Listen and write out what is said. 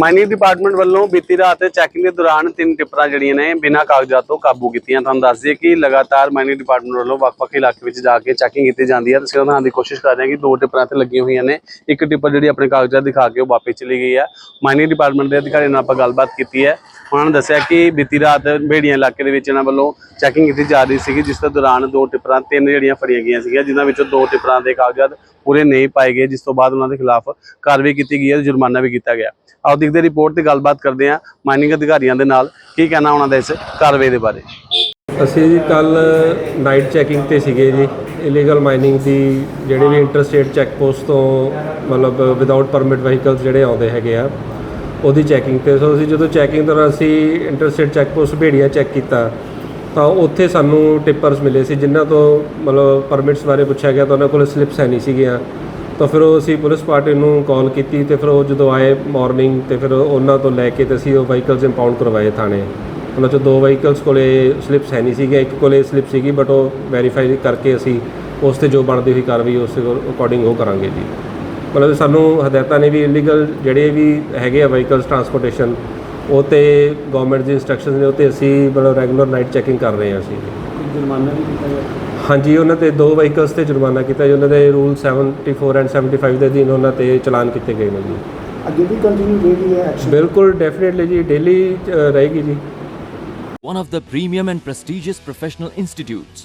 Mining department ਵੱਲੋਂ ਬੀਤੀ ਰਾਤ ਚੈਕਿੰਗ ਦੇ ਦੌਰਾਨ ਤਿੰਨ ਟਿੱਪਰਾਂ ਜਿਹੜੀਆਂ ਨੇ ਬਿਨਾਂ ਕਾਗਜ਼ਾਤ ਤੋਂ ਕਾਬੂ ਕੀਤੀਆਂ। ਤੁਹਾਨੂੰ ਦੱਸ ਦਈਏ ਕਿ ਲਗਾਤਾਰ ਮਾਈਨਿੰਗ ਡਿਪਾਰਟਮੈਂਟ ਵੱਲੋਂ ਵੱਖ-ਵੱਖ ਇਲਾਕੇ ਵਿੱਚ ਜਾ ਕੇ ਚੈਕਿੰਗ ਕੀਤੀ ਜਾਂਦੀ ਹੈ। ਤੁਸੀਂ ਉਹਨਾਂ ਦੀ ਕੋਸ਼ਿਸ਼ ਕਰ ਰਹੇ ਹਾਂ ਕਿ ਦੋ ਟਿੱਪਰਾਂ ਤੇ ਲੱਗੀਆਂ ਹੋਈਆਂ ਨੇ। ਇੱਕ ਟਿੱਪਰ ਜਿਹੜੀ ਆਪਣੇ ਕਾਗਜ਼ਾਤ ਦਿਖਾ ਕੇ ਉਹ ਵਾਪਸ ਚਲੀ ਗਈ ਹੈ। ਮਾਈਨਿੰਗ ਡਿਪਾਰਟਮੈਂਟ ਦੇ ਅਧਿਕਾਰੀਆਂ ਨਾਲ ਆਪਾਂ ਗੱਲਬਾਤ ਕੀਤੀ ਹੈ। ਉਹਨਾਂ ਨੇ ਦੱਸਿਆ ਕਿ ਬੀਤੀ ਰਾਤ ਬੇੜੀਆਂ ਇਲਾਕੇ ਦੇ ਵਿੱਚ ਇਹਨਾਂ ਵੱਲੋਂ ਚੈਕਿੰਗ ਕੀਤੀ ਜਾ ਰਹੀ ਸੀਗੀ, ਜਿਸ ਦੇ ਦੌਰਾਨ ਦੋ ਟਿੱਪਰਾਂ, ਤਿੰਨ ਜਿਹੜੀਆਂ ਫੜੀਆਂ ਗਈਆਂ ਸੀਗੀਆਂ, ਜਿਨ੍ਹਾਂ ਵਿੱਚੋਂ ਦੋ ਟਿੱਪਰਾਂ ਦੇ ਕਾਗਜ਼ਾਤ ਪੂਰੇ ਨਹੀਂ ਪਾਏ ਗਏ, ਜਿਸ ਤੋਂ ਬਾਅਦ ਉਹਨਾਂ ਦੇ ਖਿਲਾਫ ਕਾਰਵਾਈ ਕੀਤੀ ਗਈ ਹੈ ਜੁਰਮਾਨਾ ਵੀ ਕੀਤਾ ਗਿਆ। ਆਓ ਦੇਖਦੇ ਰਿਪੋਰਟ ਤੇ ਗੱਲਬਾਤ ਕਰਦੇ ਹਾਂ ਮਾਈਨਿੰਗ ਅਧਿਕਾਰੀਆਂ ਦੇ ਨਾਲ, ਕੀ ਕਹਿਣਾ ਉਹਨਾਂ ਦਾ ਇਸ ਕਾਰਵਾਈ ਦੇ ਬਾਰੇ? ਅਸੀਂ ਜੀ ਕੱਲ ਨਾਈਟ ਚੈਕਿੰਗ ਤੇ ਸੀਗੇ ਜੀ ਇਲੀਗਲ ਮਾਈਨਿੰਗ ਦੀ ਜਿਹੜੇ ਵੀ ਇੰਟਰਸਟੇਟ ਚੈੱਕ ਪੋਸਟ ਤੋਂ ਮਤਲਬ ਵਿਦਆਊਟ ਪਰਮਿਟ ਵਹੀਕਲਸ ਜਿਹੜੇ ਆਉਂਦੇ ਹੈਗੇ ਆ ਉਹਦੀ ਚੈਕਿੰਗ ਤੇ ਸੋ ਅਸੀਂ ਜਦੋਂ ਚੈਕਿੰਗ ਦੌਰਾਨ ਅਸੀਂ ਇੰਟਰਸਟੇਟ ਚੈੱਕ ਪੋਸਟ ਭੇੜੀਆਂ ਚੈੱਕ ਕੀਤਾ, ਤਾਂ ਉੱਥੇ ਸਾਨੂੰ ਟਿੱਪਰਸ ਮਿਲੇ ਸੀ, ਜਿਨ੍ਹਾਂ ਤੋਂ ਮਤਲਬ ਪਰਮਿਟਸ ਬਾਰੇ ਪੁੱਛਿਆ ਗਿਆ ਤਾਂ ਉਹਨਾਂ ਕੋਲ ਸਲਿੱਪਸ ਹੈ ਨਹੀਂ ਸੀਗੀਆਂ। ਤਾਂ ਫਿਰ ਉਹ ਅਸੀਂ ਪੁਲਿਸ ਪਾਰਟੀ ਨੂੰ ਕਾਲ ਕੀਤੀ ਤੇ ਫਿਰ ਉਹ ਜਦੋਂ ਆਏ ਮਾਰਨਿੰਗ ਤੇ ਫਿਰ ਉਹਨਾਂ ਤੋਂ ਲੈ ਕੇ ਤੇ ਅਸੀਂ ਉਹ ਵਹੀਕਲਸ ਇੰਪਾਊਂਡ ਕਰਵਾਏ ਥਾਣੇ। ਉਹਨਾਂ ਚੋਂ ਦੋ ਵਹੀਕਲਸ ਕੋਲੇ ਸਲਿੱਪਸ ਹੈ ਨਹੀਂ ਸੀਗੇ ਇੱਕ ਕੋਲੇ ਸਲਿੱਪ ਸੀਗੀ ਬਟ ਉਹ ਵੈਰੀਫਾਈ ਕਰਕੇ ਅਸੀਂ ਉਸ ਤੇ ਜੋ ਬਣਦੀ ਹੋਈ ਕਾਰਵਾਈ ਉਸ ਅਕੋਰਡਿੰਗ ਉਹ ਕਰਾਂਗੇ ਜੀ। ਮਤਲਬ ਸਾਨੂੰ ਹਦਾਇਤਾਂ ਨੇ ਵੀ ਇਲੀਗਲ ਜਿਹੜੇ ਵੀ ਹੈਗੇ ਆ ਵਹੀਕਲਸ ਟਰਾਂਸਪੋਰਟੇਸ਼ਨ ਉਹ ਤੇ ਗਵਰਨਮੈਂਟ ਦੀ ਇਨਸਟਰਕਸ਼ਨਸ ਨੇ ਉਹ ਤੇ ਅਸੀਂ ਮਤਲਬ ਰੈਗੂਲਰ ਨਾਈਟ ਚੈਕਿੰਗ ਕਰ ਰਹੇ ਹਾਂ ਅਸੀਂ। ਜੁਰਮਾਨਾ ਵੀ ਕੀਤਾ ਗਿਆ? ਹਾਂਜੀ ਉਹਨਾਂ ਤੇ ਦੋ ਵਹੀਕਲਸ ਤੇ ਜੁਰਮਾਨਾ ਕੀਤਾ ਜੀ ਉਹਨਾਂ ਦੇ ਰੂਲ 74 ਐਂਡ 75 ਦੇ ਅਧੀਨ ਉਹਨਾਂ ਤੇ ਚਲਾਨ ਕੀਤੇ ਗਏ ਨੇ ਜੀ। ਅੱਗੇ ਵੀ ਕੰਟੀਨਿਊ ਰਹੇਗੀ ਇਹ ਐਕਸ਼ਨ ਬਿਲਕੁਲ ਡੈਫੀਨਿਟਲੀ ਜੀ ਡੇਲੀ ਰਹੇਗੀ ਜੀ। One of the premium and prestigious professional institutes,